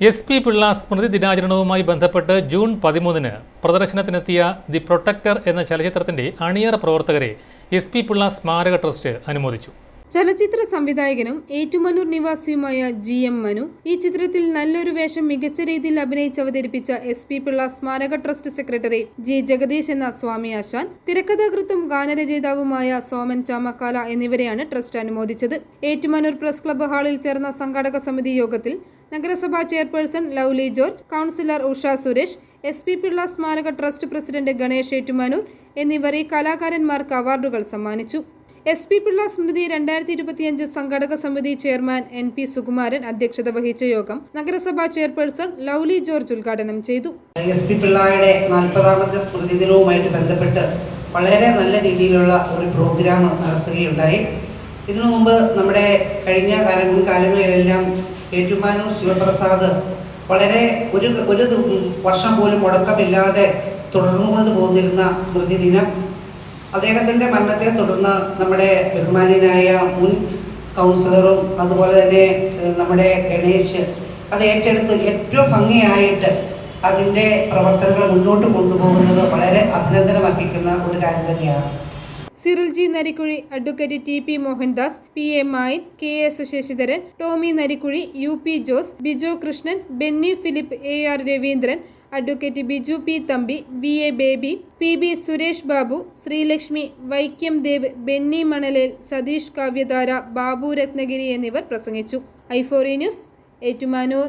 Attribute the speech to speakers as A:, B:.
A: S P Pillai സ്മൃതി ദിനാചരണവുമായി ബന്ധപ്പെട്ട് ജൂൺ പതിമൂന്നിന് പ്രദർശനത്തിനെത്തിയ ദി പ്രൊട്ടക്ടർ എന്ന ചലച്ചിത്രത്തിന്റെ അണിയറ പ്രവർത്തകരെ എസ് പി പിള്ള സ്മാരക ട്രസ്റ്റ് അനുമോദിച്ചു.
B: ചലച്ചിത്ര സംവിധായകനും ഏറ്റുമാനൂർ നിവാസിയുമായ ജി എം മനു ഈ ചിത്രത്തിൽ നല്ലൊരു വേഷം മികച്ച രീതിയിൽ അഭിനയിച്ച് അവതരിപ്പിച്ച എസ് പി പിള്ള സ്മാരക ട്രസ്റ്റ് സെക്രട്ടറി ജി ജഗദീഷ് എന്ന സ്വാമി ആശാൻ തിരക്കഥാകൃത്തും ഗാനരചയിതാവുമായ സോമൻ ചാമക്കാല എന്നിവരെയാണ് ട്രസ്റ്റ് അനുമോദിച്ചത്. ഏറ്റുമാനൂർ പ്രസ് ക്ലബ്ബ് ഹാളിൽ ചേർന്ന സംഘാടക സമിതി യോഗത്തിൽ നഗരസഭാ chairperson Lovely George councillor Usha Suresh S P Pillai സ്മാരക ട്രസ്റ്റ് പ്രസിഡന്റ് ഗണേഷ് ഏറ്റുമാനൂർ എന്നിവർ ഈ കലാകാരന്മാർക്ക് അവാർഡുകൾ സമ്മാനിച്ചു. എസ് പി പിള്ള സ്മൃതി രണ്ടായിരത്തി ഇരുപത്തിയഞ്ച് സംഘടക സമിതി ചെയർമാൻ എൻ പി സുകുമാരൻ അധ്യക്ഷത വഹിച്ച യോഗം നഗരസഭാ ചെയർപേഴ്സൺ ലൗലി ജോർജ് ഉദ്ഘാടനം ചെയ്തു.
C: എസ് പി പിള്ളയുടെ നാൽപ്പതാമത്തെ സ്മൃതി ദിനവുമായിട്ട് ബന്ധപ്പെട്ട് വളരെ നല്ല രീതിയിലുള്ള ഒരു പ്രോഗ്രാം നടത്തുകയുണ്ടായി. ഇതിനു മുമ്പ് നമ്മുടെ കഴിഞ്ഞ കാല മുൻകാലങ്ങളിലെല്ലാം ഏറ്റുമാനൂർ ശിവപ്രസാദ് വളരെ ഒരു ഒരു വർഷം പോലും മുടക്കമില്ലാതെ തുടർന്നു കൊണ്ടുപോകുന്നിരുന്ന സ്മൃതി ദിനം. അദ്ദേഹത്തിന്റെ മരണത്തെ തുടർന്ന് നമ്മുടെ ബഹുമാനിയനായ മുൻ കൗൺസിലറും അതുപോലെ തന്നെ നമ്മുടെ ഗണേശ് അത് ഏറ്റെടുത്ത് ഏറ്റവും ഭംഗിയായിട്ട് അതിന്റെ പ്രവർത്തനങ്ങൾ മുന്നോട്ട് കൊണ്ടുപോകുന്നത് വളരെ അഭിനന്ദനം അർഹിക്കുന്ന ഒരു കാര്യം തന്നെയാണ്.
B: Cyril G Narikkuzhi advocate T P Mohandas P A Mayin K S Sasidharan Tomy Narikkuzhi U P Jose Biju Krishnan Benny Philip A R Raveendran advocate Biju P Thampi V A Baby P B Suresh Babu Sreelakshmi Vaikom Dev Benny Manalel Satheesh Kavyadhara Babu Ratnagiri എന്നിവർ പ്രസംഗിച്ചു. ഐഫോറി news Ettumanoor.